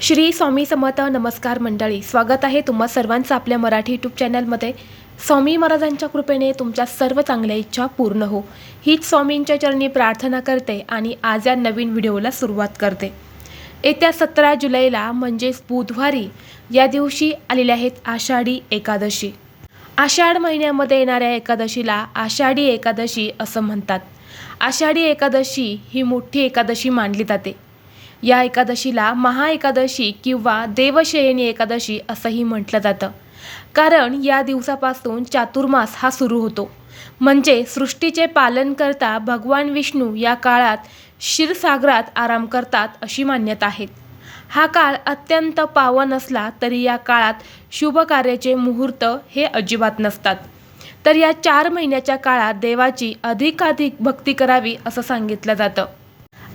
श्री स्वामी समर्थ नमस्कार मंडळी स्वागत आहे तुम्हा सर्वांचं आपल्या मराठी यूट्यूब चॅनलमध्ये स्वामी महाराजांच्या कृपेने तुमच्या सर्व चांगल्या इच्छा पूर्ण हो. हीच स्वामींच्या चरणी प्रार्थना करते आणि आज या नवीन व्हिडिओला सुरुवात करते. येत्या सतरा जुलैला म्हणजेच बुधवारी या दिवशी आलेल्या आहेत आषाढी एकादशी. आषाढ महिन्यामध्ये येणाऱ्या एकादशीला आषाढी एकादशी असं म्हणतात. आषाढी एकादशी ही मोठी एकादशी मानली जाते. या एकादशीला महाएकादशी किंवा देवशयनी एकादशी असंही म्हटलं जातं. कारण या दिवसापासून चातुर्मास हा सुरू होतो. म्हणजे सृष्टीचे पालन करता भगवान विष्णू या काळात क्षीरसागरात आराम करतात अशी मान्यता आहे. हा काळ अत्यंत पावन असला तरी या काळात शुभ कार्याचे मुहूर्त हे अजिबात नसतात. तर या चार महिन्याच्या काळात देवाची अधिकाधिक भक्ती करावी असं सांगितलं जातं.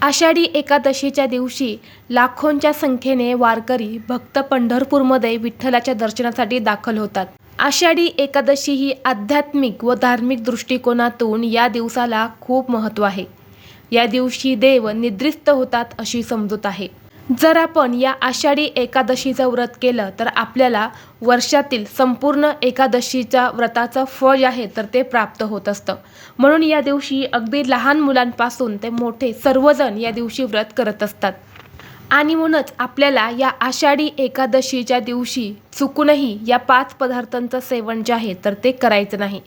आषाढी एकादशीच्या दिवशी लाखोंच्या संख्येने वारकरी भक्त पंढरपूरमध्ये विठ्ठलाच्या दर्शनासाठी दाखल होतात. आषाढी एकादशी ही आध्यात्मिक व धार्मिक दृष्टिकोनातून या दिवसाला खूप महत्त्व आहे. या दिवशी देव निद्रिस्त होतात अशी समजूत आहे. जर आपण या आषाढी एकादशीचं व्रत केलं तर आपल्याला वर्षातील संपूर्ण एकादशीच्या व्रताचं फळ जे आहे तर ते प्राप्त होत असतं. म्हणून या दिवशी अगदी लहान मुलांपासून ते मोठे सर्वजण या दिवशी व्रत करत असतात. आणि म्हणूनच आपल्याला या आषाढी एकादशीच्या दिवशी चुकूनही या पाच पदार्थांचं सेवन जे आहे तर ते करायचं नाही.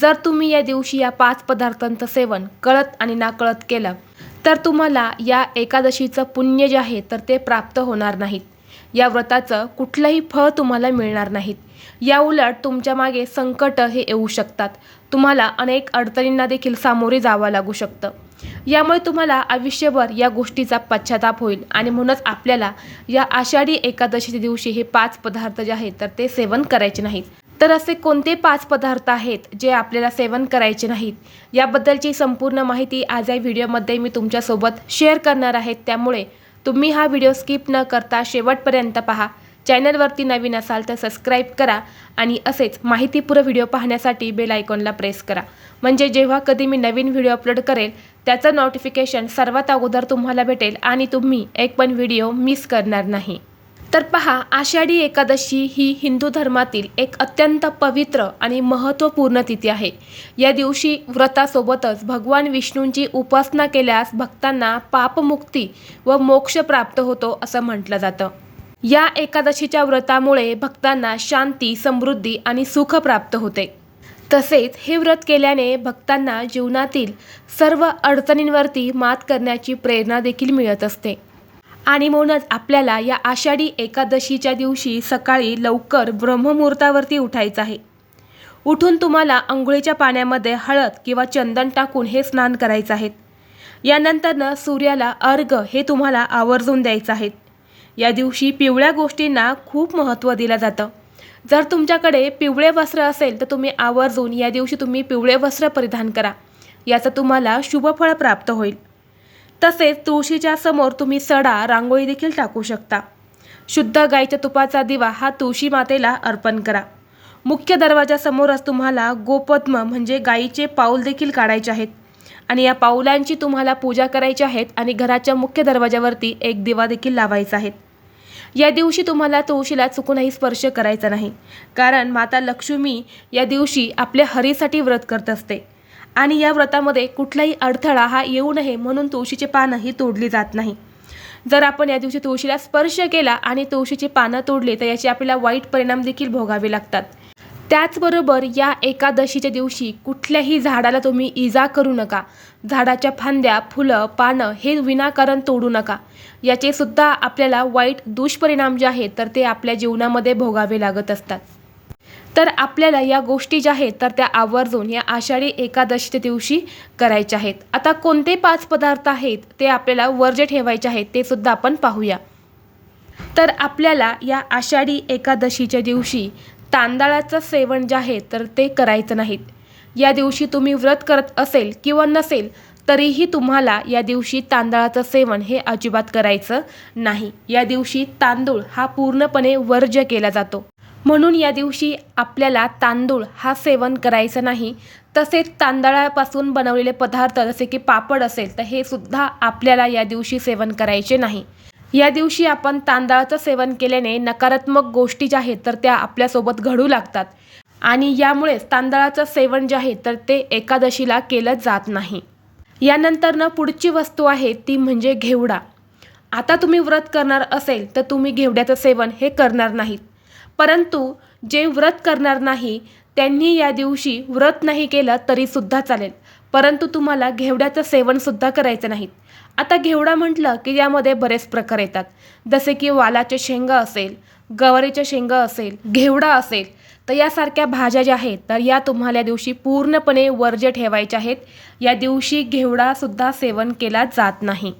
जर तुम्ही या दिवशी या पाच पदार्थांचं सेवन कळत आणि नाकळत केलं तर तुम्हाला या एकादशीचं पुण्य जे आहे तर ते प्राप्त होणार नाहीत. या व्रताचं कुठलंही फळ तुम्हाला मिळणार नाहीत. या उलट तुमच्या मागे संकट हे येऊ शकतात. तुम्हाला अनेक अडचणींना देखील सामोरे जावं लागू शकतं. यामुळे तुम्हाला आयुष्यभर या गोष्टीचा पश्चाताप होईल आणि म्हणूनच आपल्याला या आषाढी एकादशीच्या दिवशी हे पाच पदार्थ जे आहेत तर ते सेवन करायचे नाहीत. तर असे कोणते पाच पदार्थ आहेत जे आपल्याला सेवन करायचे नाहीत? याबद्दलची संपूर्ण माहिती आज या व्हिडिओमध्ये मी तुमच्यासोबत शेअर करणार आहे. त्यामुळे तुम्ही हा व्हिडिओ स्किप न करता शेवटपर्यंत पहा. चॅनलवरती नवीन असाल तर सबस्क्राईब करा आणि असेच माहितीपूर्ण व्हिडिओ पाहण्यासाठी बेल आयकॉनला प्रेस करा. म्हणजे जेव्हा कधी मी नवीन व्हिडिओ अपलोड करेल त्याचं नोटिफिकेशन सर्वात अगोदर तुम्हाला भेटेल आणि तुम्ही एक पण व्हिडिओ मिस करणार नाही. तर पहा आषाढी एकादशी ही हिंदू धर्मातील एक अत्यंत पवित्र आणि महत्त्वपूर्ण तिथी आहे. या दिवशी व्रतासोबतच भगवान विष्णूंची उपासना केल्यास भक्तांना पापमुक्ती व मोक्ष प्राप्त होतो असं म्हटलं जातं. या एकादशीच्या व्रतामुळे भक्तांना शांती समृद्धी आणि सुख प्राप्त होते. तसेच हे व्रत केल्याने भक्तांना जीवनातील सर्व अडचणींवरती मात करण्याची प्रेरणा देखील मिळत असते. आणि म्हणूनच आपल्याला या आषाढी एकादशीच्या दिवशी सकाळी लवकर ब्रह्ममुहूर्तावरती उठायचं आहे. उठून तुम्हाला आंघोळीच्या पाण्यामध्ये हळद किंवा चंदन टाकून हे स्नान करायचं आहे. यानंतरनं सूर्याला अर्घ हे तुम्हाला आवर्जून द्यायचं आहे. या दिवशी पिवळ्या गोष्टींना खूप महत्त्व दिलं जातं. जर तुमच्याकडे पिवळे वस्त्र असेल तर तुम्ही आवर्जून या दिवशी तुम्ही पिवळे वस्त्र परिधान करा. याचं तुम्हाला शुभफळ प्राप्त होईल. तसेच तुळशीच्या समोर तुम्ही सडा रांगोळी देखील टाकू शकता. शुद्ध गाईच्या तुपाचा दिवा हा तुळशी मातेला अर्पण करा. मुख्य दरवाजासमोरच तुम्हाला गोपद्म म्हणजे गाईचे पाऊल देखील काढायचे आहेत. आणि या पाऊलांची तुम्हाला पूजा करायची आहेत आणि घराच्या मुख्य दरवाजावरती एक दिवा देखील लावायचा आहे. या दिवशी तुम्हाला तुळशीला चुकूनही स्पर्श करायचा नाही. कारण माता लक्ष्मी या दिवशी आपल्या हरीसाठी व्रत करत असते. आणि या व्रतामध्ये कुठलाही अडथळा हा येऊ नये म्हणून तुळशीचे पानं ही तोडली जात नाही. जर आपण या दिवशी तुळशीला स्पर्श केला आणि तुळशीची पानं तोडली तर याचे आपल्याला वाईट परिणाम देखील भोगावे लागतात. त्याचबरोबर या एकादशीच्या दिवशी कुठल्याही झाडाला तुम्ही इजा करू नका. झाडाच्या फांद्या फुलं पानं हे विनाकारण तोडू नका. याचे सुद्धा आपल्याला वाईट दुष्परिणाम जे आहेत तर ते आपल्या जीवनामध्ये भोगावे लागत असतात. तर आपल्याला या गोष्टी ज्या आहेत तर त्या आवर्जून या आषाढी एकादशीच्या दिवशी करायच्या आहेत. आता कोणते पाच पदार्थ आहेत ते आपल्याला वर्ज्य ठेवायचे आहेत ते सुद्धा आपण पाहूया. तर आपल्याला या आषाढी एकादशीच्या दिवशी तांदळाचं सेवन जे आहे तर ते करायचं नाहीत या दिवशी तुम्ही व्रत करत असेल किंवा नसेल तरीही तुम्हाला या दिवशी तांदळाचं सेवन हे अजिबात करायचं नाही. या दिवशी तांदूळ हा पूर्णपणे वर्ज्य केला जातो. म्हणून या दिवशी आपल्याला तांदूळ हा सेवन करायचं नाही. तसेच तांदळापासून बनवलेले पदार्थ जसे की पापड असेल तर हे सुद्धा आपल्याला या दिवशी सेवन करायचे नाही. या दिवशी आपण तांदळाचं सेवन केल्याने नकारात्मक गोष्टी ज्या आहेत तर त्या आपल्यासोबत घडू लागतात. आणि यामुळेच तांदळाचं सेवन जे आहे तर ते एकादशीला केलं जात नाही. यानंतरनं पुढची वस्तू आहे ती म्हणजे घेवडा. आता तुम्ही व्रत करणार असेल तर तुम्ही घेवड्याचं सेवन हे करणार नाहीत. परंतु जे व्रत करणार नाही त्यांनी या दिवशी व्रत नाही केलं तरीसुद्धा चालेल. परंतु तुम्हाला घेवड्याचं सेवनसुद्धा करायचं नाहीत आता घेवडा म्हटलं की यामध्ये बरेच प्रकार येतात. जसे की वालाचे शेंगा असेल गवारीच्या शेंगा असेल घेवडा असेल तर यासारख्या भाज्या ज्या आहेत तर या तुम्हाला या दिवशी पूर्णपणे वर्ज्य ठेवायच्या आहेत. या दिवशी घेवडासुद्धा सेवन केला जात नाही.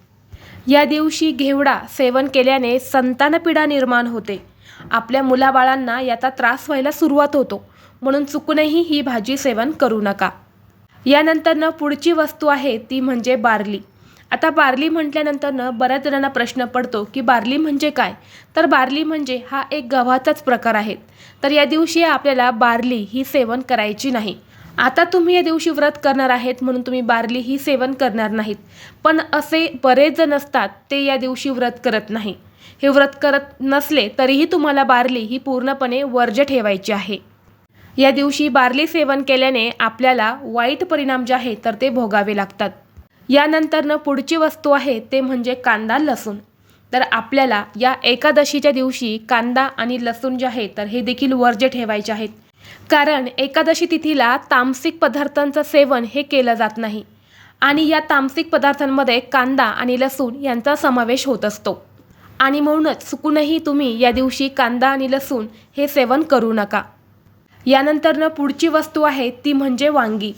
या दिवशी घेवडा सेवन केल्याने संतानपिढा निर्माण होते. आपल्या मुलाबाळांना याचा त्रास व्हायला सुरुवात होतो. म्हणून चुकूनही ही भाजी सेवन करू नका. यानंतरनं पुढची वस्तू आहे ती म्हणजे बार्ली. आता बार्ली म्हटल्यानंतरनं बऱ्याच जणांना प्रश्न पडतो की बार्ली म्हणजे काय? तर बार्ली म्हणजे हा एक गव्हाचाच प्रकार आहे. तर या दिवशी आपल्याला बार्ली ही सेवन करायची नाही. आता तुम्ही या दिवशी व्रत करणार आहेत म्हणून तुम्ही बार्ली ही सेवन करणार नाहीत. पण असे बरेच जण असतात ते या दिवशी व्रत करत नाही. हे व्रत करत नसले तरीही तुम्हाला बार्ली ही पूर्णपणे वर्ज्य ठेवायची आहे. या दिवशी बार्ली सेवन केल्याने आपल्याला वाईट परिणाम जे आहे तर ते भोगावे लागतात. यानंतरनं पुढची वस्तू आहे ते म्हणजे कांदा लसूण. तर आपल्याला या एकादशीच्या दिवशी कांदा आणि लसूण जे आहे तर हे देखील वर्ज्य ठेवायचे आहेत. कारण एकादशी तिथीला तामसिक पदार्थांचं सेवन हे केलं जात नाही. आणि या तामसिक पदार्थांमध्ये कांदा आणि लसूण यांचा समावेश होत असतो. आणि म्हणूनच चुकूनही तुम्ही या दिवशी कांदा आणि लसूण हे सेवन करू नका. यानंतरनं पुढची वस्तू आहे ती म्हणजे वांगी.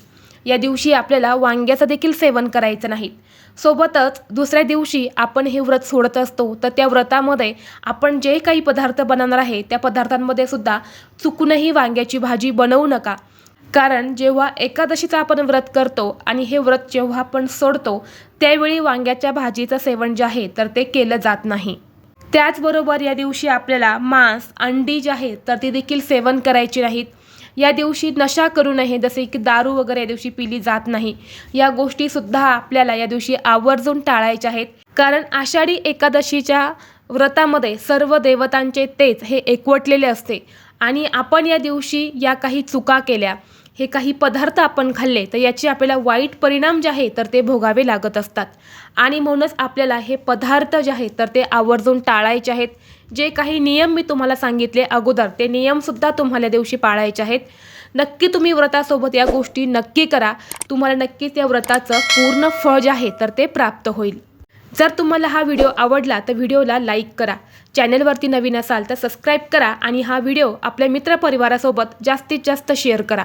या दिवशी आपल्याला वांग्याचं देखील सेवन करायचं नाही. सोबतच दुसऱ्या दिवशी आपण हे व्रत सोडत असतो तर त्या व्रतामध्ये आपण जे काही पदार्थ बनवणार आहे त्या पदार्थांमध्ये सुद्धा चुकूनही वांग्याची भाजी बनवू नका. कारण जेव्हा एकादशीचं आपण व्रत करतो आणि हे व्रत जेव्हा आपण सोडतो त्यावेळी वांग्याच्या भाजीचं सेवन जे आहे तर ते केलं जात नाही. त्याचबरोबर या दिवशी आपल्याला मांस अंडी जी आहेत तर ती देखील सेवन करायची नाहीत. या दिवशी नशा करू नये जसे की दारू वगैरे या दिवशी पिली जात नाही. या गोष्टीसुद्धा आपल्याला या दिवशी आवर्जून टाळायच्या आहेत. कारण आषाढी एकादशीच्या व्रतामध्ये सर्व देवतांचे तेज हे एकवटलेले असते. आणि आपण या दिवशी या काही चुका केल्या. हे काही पदार्थ आपण खाल्ले तर याचे आपल्याला वाईट परिणाम जे आहे तर ते भोगावे लागत असतात. आणि म्हणूनच आपल्याला हे पदार्थ जे आहेत तर ते आवर्जून टाळायचे आहेत. जे काही नियम मी तुम्हाला सांगितले अगोदर ते नियमसुद्धा तुम्हाला दिवशी पाळायचे आहेत. नक्की तुम्ही व्रतासोबत या गोष्टी नक्की करा. तुम्हाला नक्कीच या व्रताचं पूर्ण फळ जे आहे तर ते प्राप्त होईल. जर तुम्हाला हा व्हिडिओ आवडला तर व्हिडिओला लाईक करा. चॅनलवरती नवीन असाल तर सबस्क्राईब करा आणि हा व्हिडिओ आपल्या मित्रपरिवारासोबत जास्तीत जास्त शेअर करा.